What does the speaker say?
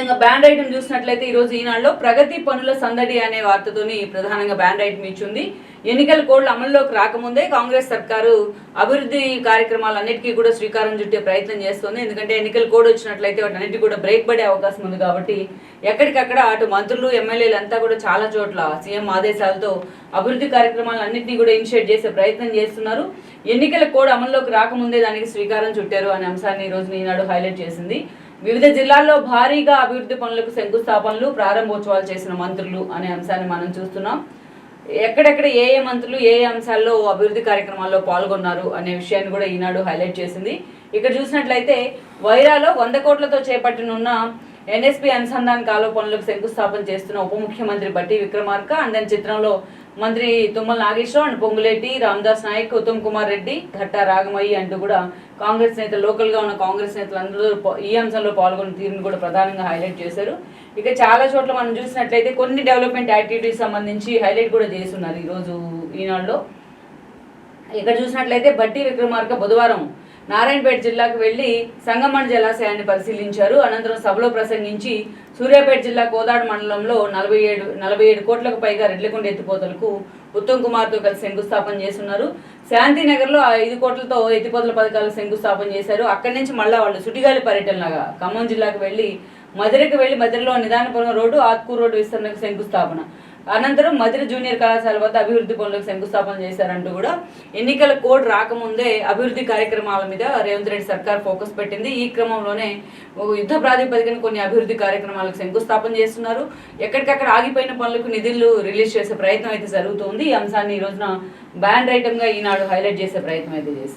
అదేవిధంగా band item చూసినట్లయితే ఈ రోజు ఈనాడులో ప్రగతి పనుల సందడి అనే వార్తతోని ప్రధానంగా బ్యాండ్ ఐటమ్ ఇచ్చింది. ఎన్నికల కోడ్లు అమల్లోకి రాకముందే కాంగ్రెస్ సర్కారు అభివృద్ధి కార్యక్రమాలన్నిటికీ కూడా శ్రీకారం చుట్టే ప్రయత్నం చేస్తుంది. ఎందుకంటే ఎన్నికల కోడ్ వచ్చినట్లయితే వాటన్నిటికీ కూడా బ్రేక్ పడే అవకాశం ఉంది కాబట్టి ఎక్కడికక్కడ అటు మంత్రులు ఎమ్మెల్యేలు అంతా కూడా చాలా చోట్ల సీఎం ఆదేశాలతో అభివృద్ధి కార్యక్రమాలన్నింటినీ కూడా ఇనిషియేట్ చేసే ప్రయత్నం చేస్తున్నారు. ఎన్నికల కోడ్ అమల్లోకి రాకముందే దానికి శ్రీకారం చుట్టారు అనే అంశాన్ని ఈ రోజు ఈనాడు హైలైట్ చేసింది. వివిధ జిల్లాల్లో భారీగా అభివృద్ధి పనులకు శంకుస్థాపనలు ప్రారంభోత్సవాలు చేసిన మంత్రులు అనే అంశాన్ని మనం చూస్తున్నాం. ఎక్కడెక్కడ ఏ ఏ మంత్రులు ఏ ఏ అంశాల్లో అభివృద్ధి కార్యక్రమాల్లో పాల్గొన్నారు అనే విషయాన్ని కూడా ఈనాడు హైలైట్ చేసింది. ఇక్కడ చూసినట్లయితే వైరాలో వంద కోట్లతో చేపట్టనున్న ఎన్ఎస్పి అనుసంధాన కాలువ పనులకు శంకుస్థాపన చేస్తున్న ఉప ముఖ్యమంత్రి బట్టి విక్రమార్క అండ్ దాని చిత్రంలో మంత్రి తుమ్మల నాగేశ్వరరావు అండ్ పొంగులేటి రామదాస్ నాయక్ ఉత్తమ్ కుమార్ రెడ్డి ఘట్టా రాగమయ్యి అంటూ కూడా కాంగ్రెస్ నేతలు లోకల్గా ఉన్న కాంగ్రెస్ నేతలు అందరూ ఈ అంశంలో పాల్గొన్న తీరును కూడా ప్రధానంగా హైలైట్ చేశారు. ఇక చాలా చోట్ల మనం చూసినట్లయితే కొన్ని డెవలప్మెంట్ యాక్టివిటీస్ సంబంధించి హైలైట్ కూడా చేస్తున్నారు ఈరోజు ఈనాడులో. ఇక్కడ చూసినట్లయితే బట్టి విక్రమార్క బుధవారం నారాయణపేట జిల్లాకు వెళ్ళి సంగమణ జలాశయాన్ని పరిశీలించారు. అనంతరం సభలో ప్రసంగించి సూర్యాపేట జిల్లా కోదాడు మండలంలో నలభై ఏడు నలభై ఏడు కోట్లకు పైగా రెడ్లకొండ ఎత్తిపోతలకు ఉత్తమ్ కుమార్తో కలిసి శంకుస్థాపన చేస్తున్నారు. శాంతినగర్లో ఐదు కోట్లతో ఎత్తిపోతల పథకాలు శంకుస్థాపన చేశారు. అక్కడి నుంచి మళ్ళా వాళ్ళు సుటిగాలి పర్యటనలాగా ఖమ్మం జిల్లాకు వెళ్ళి మధురకు వెళ్ళి మధురలో నిదానపురం రోడ్డు ఆత్కూరు రోడ్డు విస్తరణకు శంకుస్థాపన. అనంతరం మధుర జూనియర్ కళాశాల వద్ద అభివృద్ధి పనులకు శంకుస్థాపన చేశారంటూ కూడా ఎన్నికల కోడ్ రాకముందే అభివృద్ధి కార్యక్రమాల మీద రేవంత్ రెడ్డి సర్కార్ ఫోకస్ పెట్టింది. ఈ క్రమంలోనే ఓ యుద్ధ ప్రాతిపదికన కొన్ని అభివృద్ధి కార్యక్రమాలకు శంకుస్థాపన చేస్తున్నారు. ఎక్కడికక్కడ ఆగిపోయిన పనులకు నిధులు రిలీజ్ చేసే ప్రయత్నం అయితే జరుగుతుంది. ఈ అంశాన్ని ఈ రోజున బ్యాండ్ ఐటమ్గా ఈనాడు హైలైట్ చేసే ప్రయత్నం అయితే చేస్తుంది